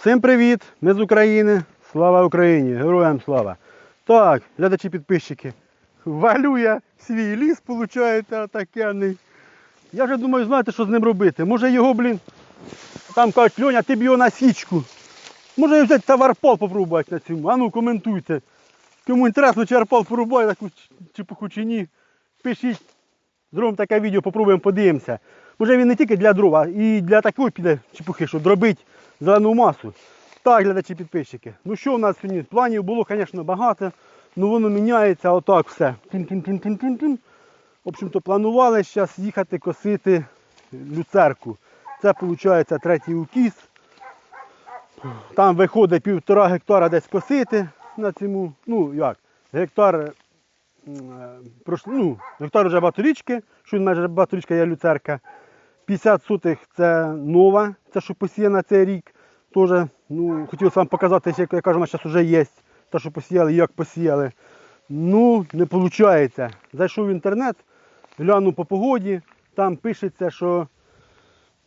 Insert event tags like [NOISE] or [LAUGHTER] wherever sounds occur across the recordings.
Всім привіт! Ми з України. Слава Україні! Героям слава! Так, глядачі підписчики. Валю я свій ліс, виходить, отакенний. Я вже думаю, знаєте, що з ним робити. Може його, блін, там кажуть, Льоня, ти б його на січку. Може його взяти товарпал попробувати на цьому. А ну коментуйте. Кому інтересно, чи арпал порубає таку чепуху чи ні. Пишіть. Зробимо таке відео, попробуємо подивимося. Може він не тільки для дров, а і для такої піде чепухи, що дробить зелену масу. Так, глядачі підписчики. Ну що в нас сьогодні? Планів було, звісно, багато. Ну воно міняється отак все. Тун-тун-тун-тун-тун-тун. В общем-то, планували зараз їхати косити люцерку. Це виходить третій укіс. Там виходить півтора гектара десь косити на цьому. Ну як, гектар е, ну, гектар вже багаторічки, що майже багаторічка є люцерка. 50 сотих це нова, це що посіяна цей рік. Теж, ну, хотів вам показати, як я кажу, зараз вже є. Те, що посіяли, як посіяли. Ну, не виходить. Зайшов в інтернет, глянув по погоді, там пишеться, що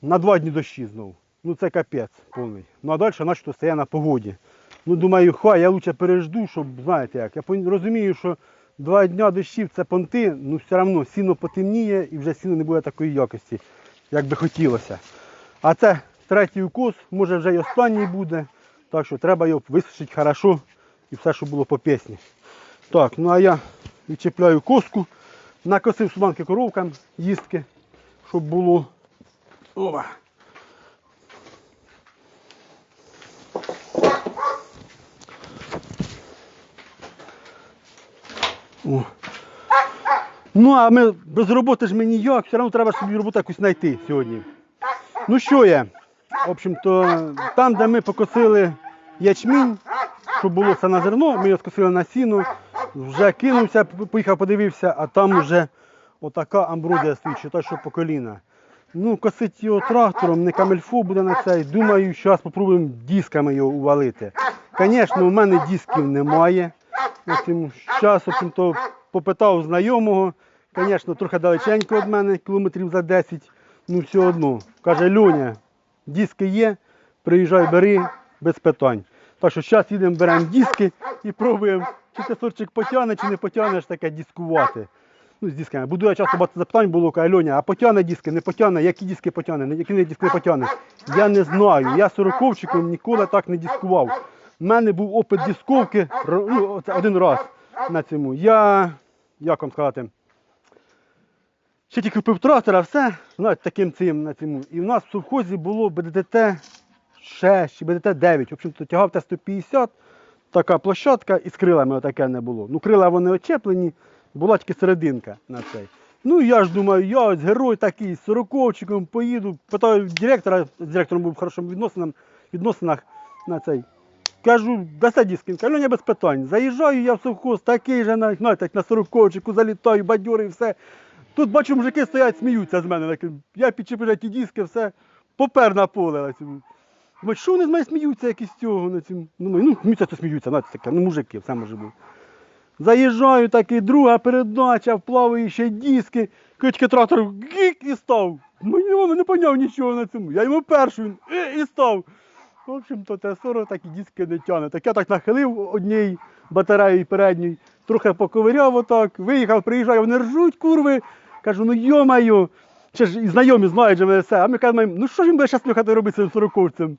на два дні дощі знов. Ну це капець повний. Ну а далі начебто стає на погоді. Ну думаю, хай я лучше пережду, щоб знаєте як. Я розумію, що два дня дощів це понти, ну все одно сіно потемніє і вже сіно не буде такої якості, як би хотілося. А це третій укос, може вже й останній буде. Так що треба його висушити хорошо і все, що було по пісні. Так, ну а я відчіпляю коску, накосив суманки коровкам, їстки, щоб було. Опа. О. Ну, а ми без роботи ж ми ніяк, все одно треба собі роботу якусь знайти сьогодні. Ну що є? В общем-то, там, де ми покосили ячмінь, щоб було все на зерно, ми його скосили на сіно, вже кинувся, поїхав, подивився, а там вже отака амбродія стоїть, що та, що по коліна. Ну, косить його трактором, не камельфо буде на цей. Думаю, зараз спробуємо дисками його увалити. Звісно, у мене дисків немає. Зараз, общем-то, попитав знайомого. Звісно, трохи далеченько від мене, кілометрів за 10. Ну, все одно. Каже, Льоня, диски є, приїжджай, бери, без питань. Так що зараз їдемо, беремо диски і пробуємо, чи ти сорчик потягне, чи не потягнеш таке дискувати. Ну, з дисками. Буду я часто багато запитань було, каже, Льоня, а потягне диски, не потягне, які диски потягне, які не диски не потягне. Я не знаю. Я сороковчиком ніколи так не дискував. У мене був опит дисковки ну, один раз на цьому. Я, як вам сказати, ще тільки купив трактора, все, знаєте, таким цим на цьому. І в нас в совхозі було БДТ 6 чи БДТ 9. В общем-то, тягав Т-150, така площадка і з крилами отаке не було. Ну, крила вони очеплені, була тільки серединка на цей. Ну я ж думаю, я ось герой такий, з сороковчиком поїду, питаю директора, з директором був в хорошому відносинах на цей. Кажу, дасте диски, каже, «Льоня, без питань. Заїжджаю я в совхоз, такий же, на- знаєте, на сороковчику, залітаю, бадьорий, все. Тут бачу, мужики стоять, сміються з мене. Я підчепив ті диски, все, попер на поле. Думаю, що вони з мене сміються якісь цього на цьому. Думаю, ну, сміються, то сміються, знаєте, таке, ну мужики, все може бути. Заїжджаю, такий, друга передача, вплаваю ще диски, кички трактор гік і став. Мені воно не поняв нічого на цьому. Я йому першу «Е», і став. В общем-то, Т-40 такі диски не тягне. Так я так нахилив однією батареєю передньою, трохи поковиряв отак, виїхав, приїжджаю, вони ржуть, курви. Кажу, ну йо-моє, ще ж і знайомі знають же мене все. А ми кажемо, ну що ж він буде зараз слухати робити цим сороковцем?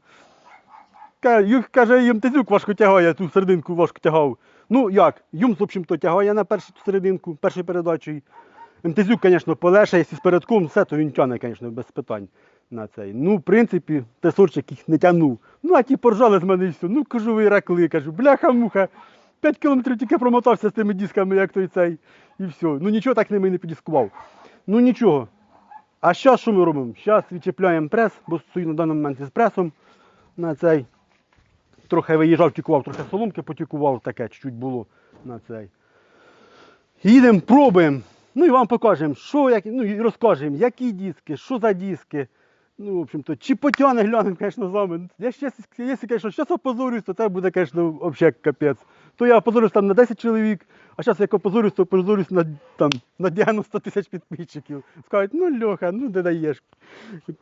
Каже, їм тезюк важко тягає, ту серединку важко тягав. Ну як, Юмс, в общем-то, тягає на першу серединку, першою передачею. МТЗюк, звісно, полегше, якщо з передком, все, то він тягне, звісно, без питань на цей. Ну, в принципі, тесорчик їх не тягнув. Ну, а ті поржали з мене і все. Ну, кажу, ви ракли, кажу, бляха-муха. 5 кілометрів тільки промотався з тими дисками, як той цей, і все. Ну нічого так ними не підіскував. Ну нічого. А зараз що ми робимо? Зараз відчіпляємо прес, бо стою на даний момент із пресом на цей. Трохи виїжджав, тікував, трохи соломки потікував, таке чуть-чуть було на цей. Їдемо, пробуємо. Ну і вам покажемо, що, як, ну і розкажемо, які диски, що за диски. Ну, в общем-то, чи потягне глянемо, звісно, з вами. Я ще, якщо, звісно, опозорюсь, то це буде, звісно, взагалі капець. То я опозорюсь там на 10 чоловік, а зараз як опозорюсь, то опозорюсь на, там, на 90 тисяч підписчиків. Скажуть, ну Льоха, ну де даєш,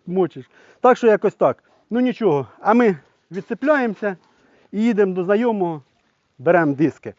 мочиш. Так що якось так. Ну нічого. А ми відцепляємося і їдемо до знайомого, беремо диски.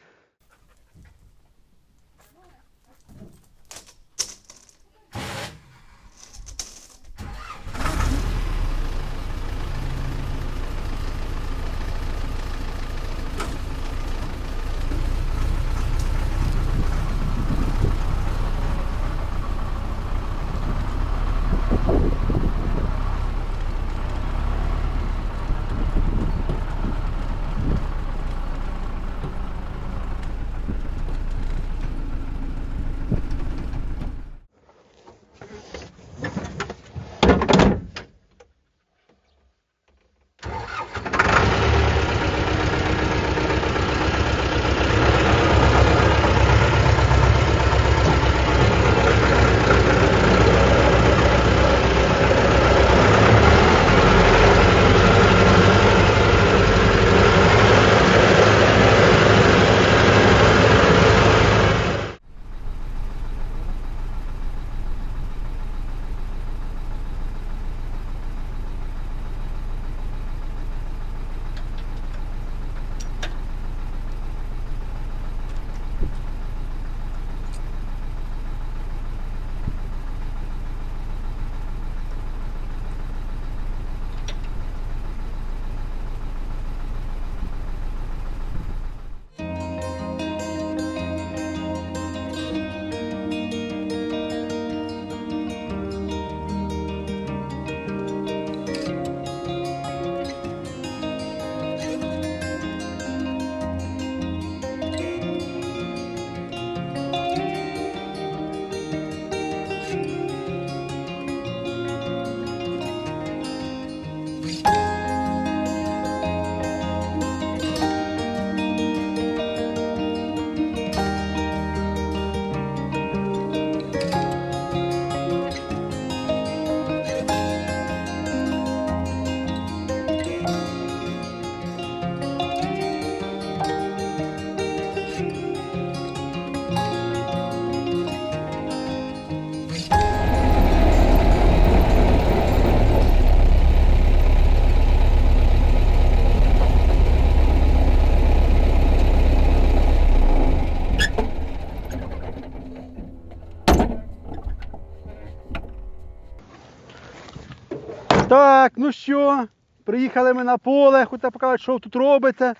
Так, ну що, приїхали ми на поле, хоча показати, що тут робиться.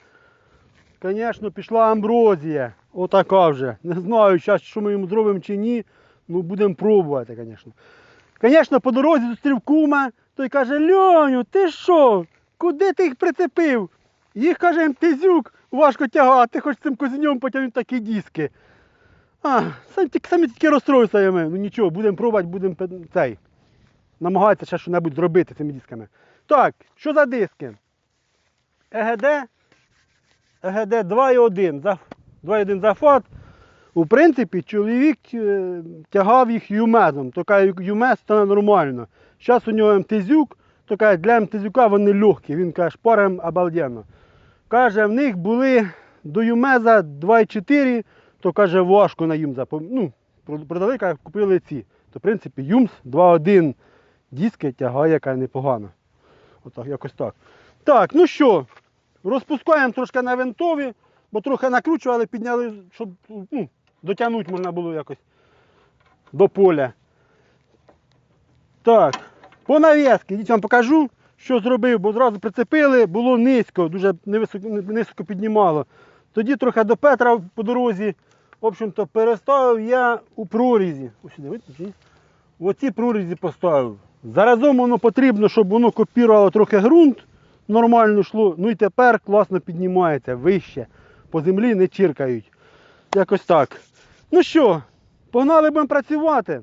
Звісно, пішла амброзія. Отака вже. Не знаю, зараз, що ми йому зробимо чи ні. Ну будемо пробувати, звісно. Звісно, по дорозі зустрів кума, той каже, Льоню, ти що? Куди ти їх прицепив? Їх, каже, МТЗюк, важко тягати, хоч цим козіньом потягнути такі диски. А, самі, тільки- тільки розстроївся ми. Ну нічого, будемо пробувати, будемо цей намагатися ще щось зробити цими дисками. Так, що за диски? ЕГД, ЕГД 2,1. За- 2,1 зафат. У принципі, чоловік е, тягав їх юмезом. Така юмез то нормально. Зараз у нього МТЗюк, то каже, для МТЗюка вони легкі. Він каже, шпарим обалденно. Каже, в них були до юмеза 2,4, то каже, важко на юмза. Ну, продали, купили ці. То, в принципі, юмз 2,1 диски тягає, яка непогано. Отак, якось так. Так, ну що, розпускаємо трошки на винтові, бо трохи накручували, підняли, щоб ну, дотягнути можна було якось до поля. Так, по нав'язки, дітям вам покажу, що зробив, бо зразу прицепили, було низько, дуже невисоко, низько піднімало. Тоді трохи до Петра по дорозі, в общем-то, переставив я у прорізі. Ось сюди, видно. В оці прорізі поставив. Заразом воно потрібно, щоб воно копірувало трохи ґрунт, нормально йшло. Ну і тепер класно піднімається вище. По землі не чиркають. Якось так. Ну що, погнали будемо працювати.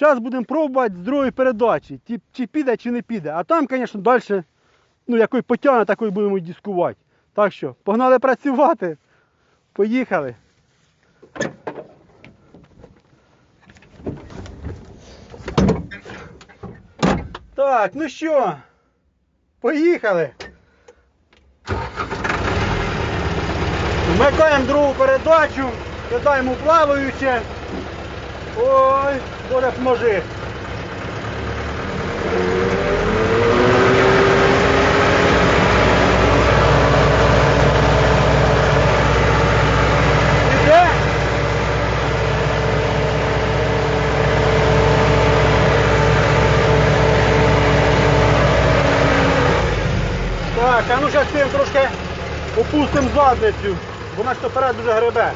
Зараз будемо пробувати з другої передачі, чи піде, чи не піде. А там, звісно, далі, ну, якої потягне, такої будемо дискувати. Так що, погнали працювати. Поїхали. Так, ну що, поїхали. Вмикаємо другу передачу, кидаємо плаваюче. Ой, Боже поможи. Ну трошки опустимо задницю, бо вона ж дуже гребе.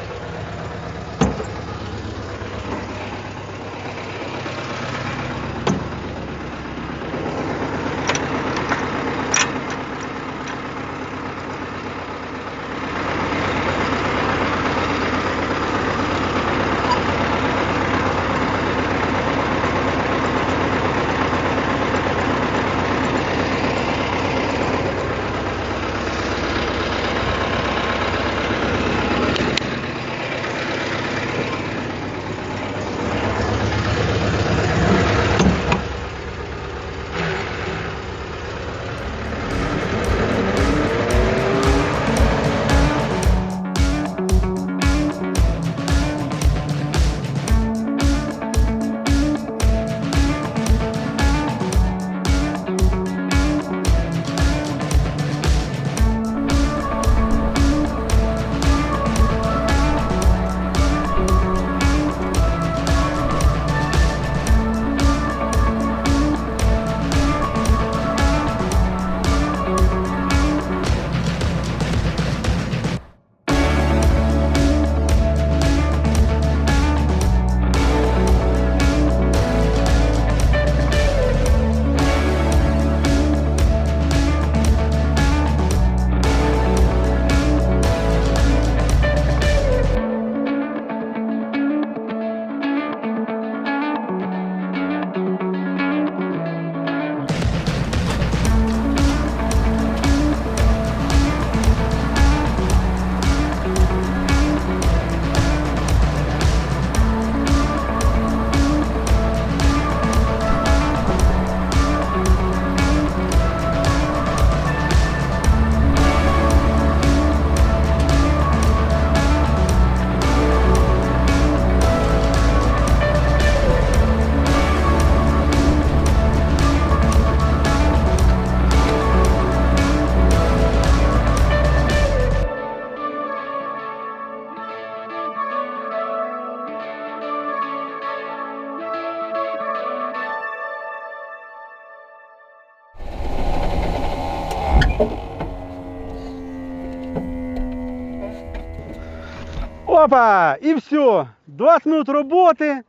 Опа! І все. 20 минут роботи.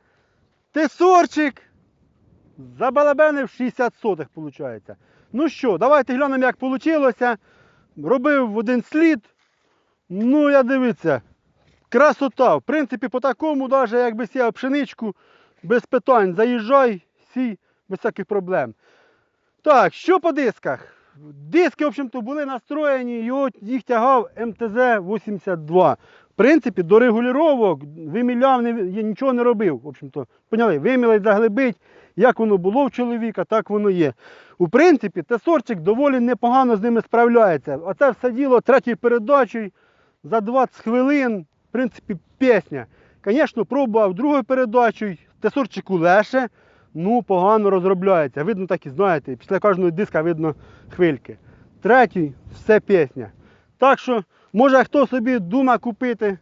Тесорчик. Забалабенив 60 сотих, виходить. Ну що, давайте глянемо, як вийшло. Робив один слід. Ну, я дивіться. Красота. В принципі, по такому, навіть якби сіяв пшеничку, без питань. Заїжджай, сій, без всяких проблем. Так, що по дисках? Диски, в общем-то, були настроєні, його, їх тягав МТЗ-82. Принципі, до регулювання виміляв, я нічого не робив. В общем-то, поняли, вимілить, заглибить, як воно було в чоловіка, так воно є. У принципі, тесорчик доволі непогано з ними справляється. Оце все діло третьою передачею за 20 хвилин, в принципі, пісня. Звісно, пробував другою передачею, тесорчику легше, ну погано розробляється. Видно, так і знаєте, після кожного диска видно хвильки. Третій все пісня. Так що, може хто собі дума купити.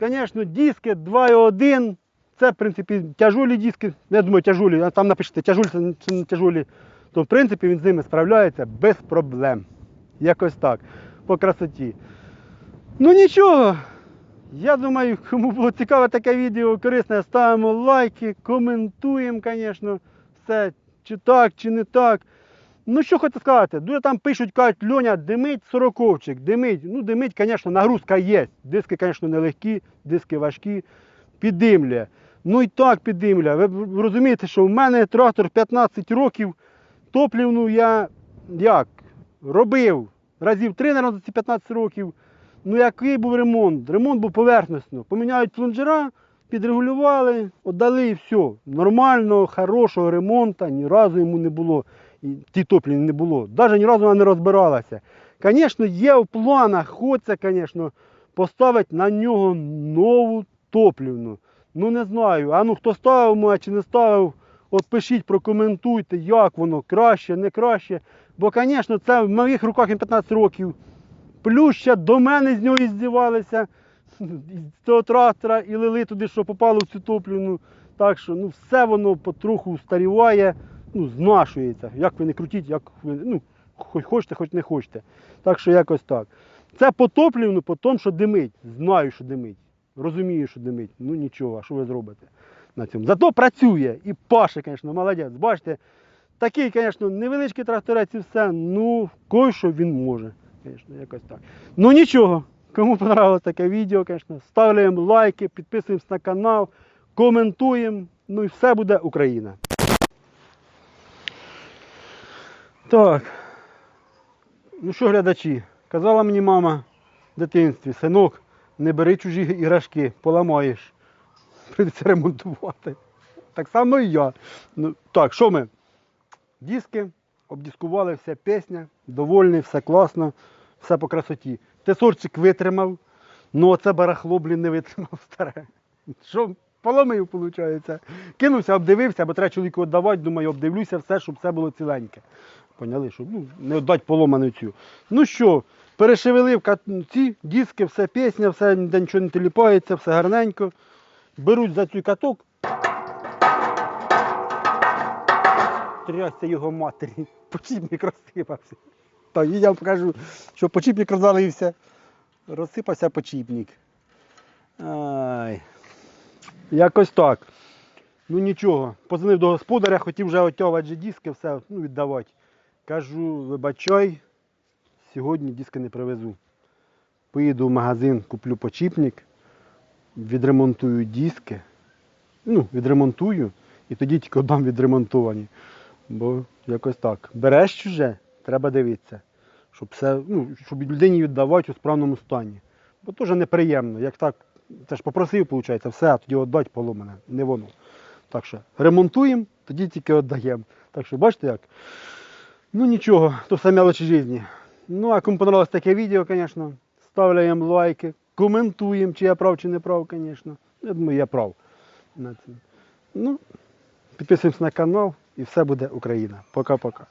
Звісно, диски 2,1. Це, в принципі, тяжулі диски. Я думаю, тяжулі, а там напишете, тяжулі чи не тяжулі. То, в принципі, він з ними справляється без проблем. Якось так. По красоті. Ну нічого. Я думаю, кому було цікаве таке відео, корисне, ставимо лайки, коментуємо, звісно, все, чи так, чи не так. Ну що хочу сказати, дуже там пишуть, кажуть, Льоня, димить сороковчик, димить. Ну, димить, звісно, нагрузка є. Диски, звісно, нелегкі, диски важкі, піддимлює. Ну і так піддимлює. Ви розумієте, що в мене трактор 15 років, топлівну я як? Робив разів три, наверное, ці 15 років. Ну який був ремонт? Ремонт був поверхностно. Поміняють плунжера, підрегулювали, віддали і все. Нормального, хорошого ремонту ні разу йому не було. Ті топлі не було. Навіть ні разу вона не розбиралася. Звісно, є в планах, хочеться, звісно, поставити на нього нову топлівну. Ну не знаю. А ну хто ставив мене чи не ставив, от пишіть, прокоментуйте, як воно, краще, не краще. Бо, звісно, це в моїх руках 15 років. Плюс ще до мене з нього і здівалися з того трактора і лили туди, що попало в цю топлівну. Так що ну, все воно потроху старіває, ну, знашується. Як ви не крутіть, як ви, ну, Хоч хочете, хоч не хочете. Так що якось так. Це потоплювано по тому, що димить. Знаю, що димить. Розумію, що димить. Ну нічого, що ви зробите на цьому? Зато працює і паше, звісно, молодець. Бачите, такий, звісно, невеличкий тракторець і все, ну, кое-що він може. Звісно, якось так. Ну нічого. Кому понравилось таке відео, звісно, ставляємо лайки, підписуємось на канал, коментуємо. Ну і все буде Україна. Так. Ну що, глядачі, казала мені мама в дитинстві, синок, не бери чужі іграшки, поламаєш. Прийдеться ремонтувати. Так само і я. Ну, так, що ми? Диски, обдискували, все пісня, довольний, все класно, все по красоті. Тесорчик витримав, ну оце барахло, блін, не витримав старе. Що, поломив, виходить. Кинувся, обдивився, бо треба чоловіку віддавати, думаю, обдивлюся все, щоб все було ціленьке. Поняли, щоб ну, не віддати поломану цю. Ну що, перешевелив ці диски, все пісня, все ніде нічого не теліпається, все гарненько. Беруть за цей каток. Трясся його матері. [LAUGHS] Почіпник розсипався. Так, я вам покажу, що почіпник розвалився. Розсипався почіпник. Ай. Якось так. Ну нічого. Позвонив до господаря, хотів вже отягувати диски, все, ну, віддавати. Кажу, вибачай, сьогодні диски не привезу. Поїду в магазин, куплю почіпник, відремонтую диски. Ну, відремонтую і тоді тільки дам відремонтовані. Бо якось так. Береш чуже, треба дивитися, щоб все, ну, щоб людині віддавати у справному стані. Бо теж неприємно. Як так, це ж попросив, виходить, все, а тоді віддати поломане, не воно. Так що ремонтуємо, тоді тільки віддаємо. Так що бачите як? Ну нічого, то все мелочі житті. Ну, а кому понравилось таке відео, звісно, ставляємо лайки, коментуємо, чи я прав, чи не прав, звісно. Я думаю, я прав. Ну, підписуємось на канал і все буде Україна. Пока-пока.